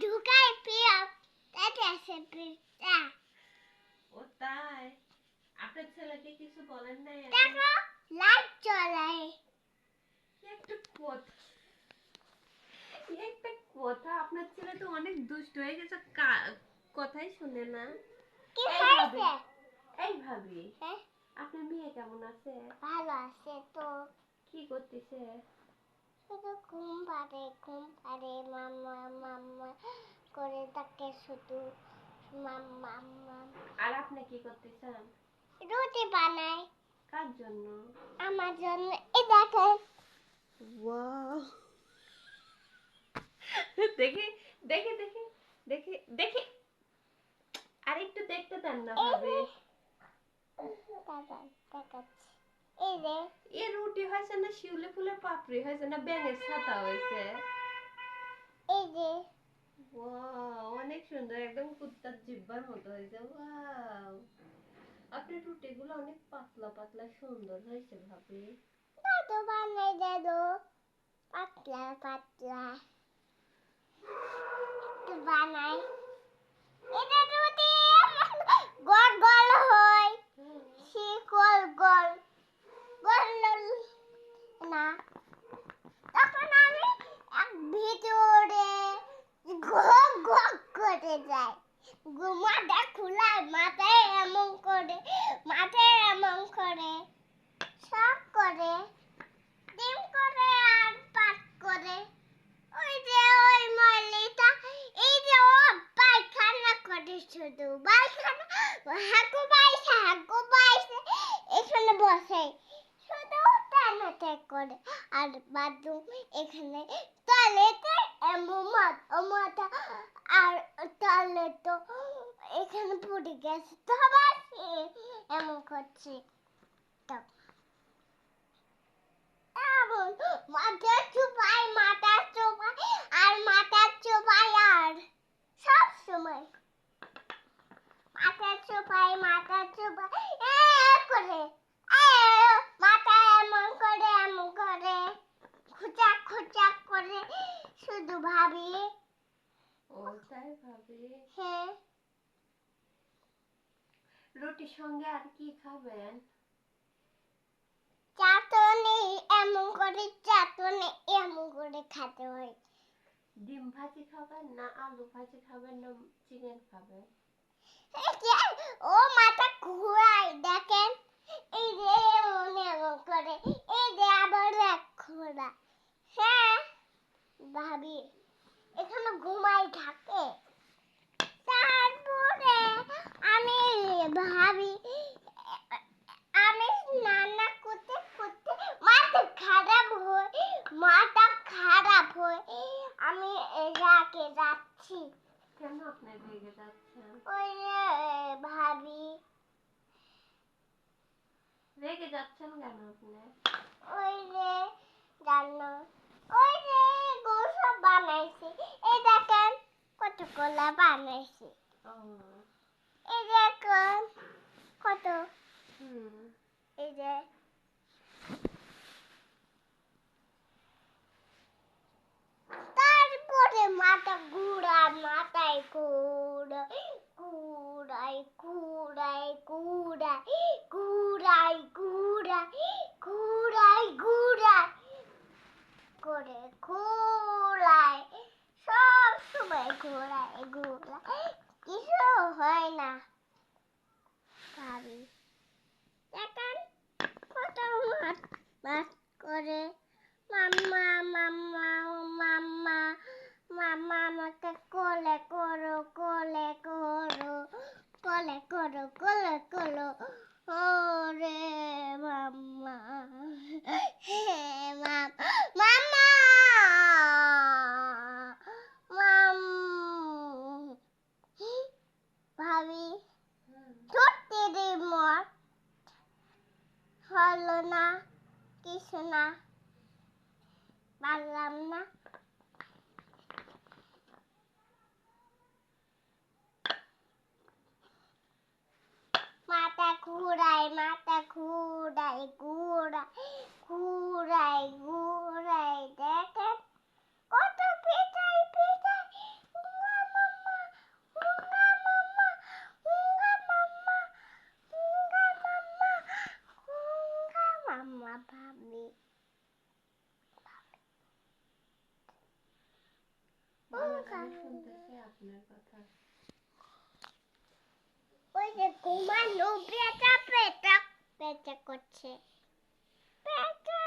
ঢুকাই পিয়া তাতে আছে ও তাই আপনার ছেলেকে কিছু বলেন নাই দেখো লাইট একটা কথা একটা কথা? আপনার ছেলে তো অনেক দুষ্ট হয়ে গেছে কথাই শুনে না। কি হয়েছে। এই ভাবি হ্যাঁ? আপনার মেয়ে কেমন আছে? ভালো আছে তো। কি করতেছে? শুধু ঘুম পারে ঘুম পারে মাম্মা তাকে শুধু আর আপনি কি করতেছেন? রুটি বানাই। কার জন্য? আমার জন্য। এই দেখেন। ওয়াও। দেখি দেখি দেখি দেখি দেখি। আর একটু দেখতে দেন না ভাবি। দেখাচ্ছি এই এ রুটি হয়েছে না শিউলি ফুলের পাপড়ি হয়েছে না ব্যাঙের ছাতা হয়েছে? এই যে। একদম কুত্তার জিব্বার মতো হয়েছে, ওয়াও। আপনার রুটিগুলো অনেক পাতলা পাতলা, সুন্দর হয়েছে ভাবি। তো বানাই দাদু? পাতলা পাতলা। বানাই। যাই ঘুমাটা খোলায় মাথায় এমন করে মাথায় এমন করে, সব করে, ডিম করে আর পাট করে। ওই যে ওই মলিটা এই যে ও পায়খানা করে শুধু, পায়খানা, হাগু পাইছে হাগু পাইছে এখানে বসে, শুধু টানাতে করে। আর বাথরুম এখানে, টয়লেটে এমন মাথা আর তাহলে তো এখানে পড়ে গেছে। তো আবার এমন করছে। এমন মাথা চুপাই মাথা চুপাই আর মাথা চুপাই আর সব সময় মাথা চুপাই মাথা চুপাই এ করে এ মাথা এমন করে এমন করে খুচা খুচা করে শুধু ভাবি ও তাই ভাবি হ্যাঁ রুটির সঙ্গে আর কি খাবেন? চাটনি এমন করে চাটনি এমন করে খেতে হয়। ডিম ভাজি খাবেন না আলু ভাজি খাবেন না চিকেন খাবেন? ও মাথা ঘুরাই দেখেন? এই যে এমন এমন করে এই যে আবার এক ঘোরা হ্যাঁ? ভাবি এখানে ঘুমাই থাকে তারপরে আমি ভাবি আমি রান্না করতে করতে মাথা খারাপ হয় মাথা খারাপ হয় আমি যাচ্ছি। কেন আপনি রেগে যাচ্ছেন ওই ভাবি। রেগে যাচ্ছেন কেন আপনি ওই যে জানো ওই রে গোসব বানাইছি। এই দেখেন কতগুলা বানাইছি। ও এই দেখুন কত হুম এই যে তারপরে মাথা ঘুরায় মাথায় ঘুরায় হলো না কিছু না। পারলাম না। ওই যে ঘুমানো বেটা পেটা পেটা করছে। পেটা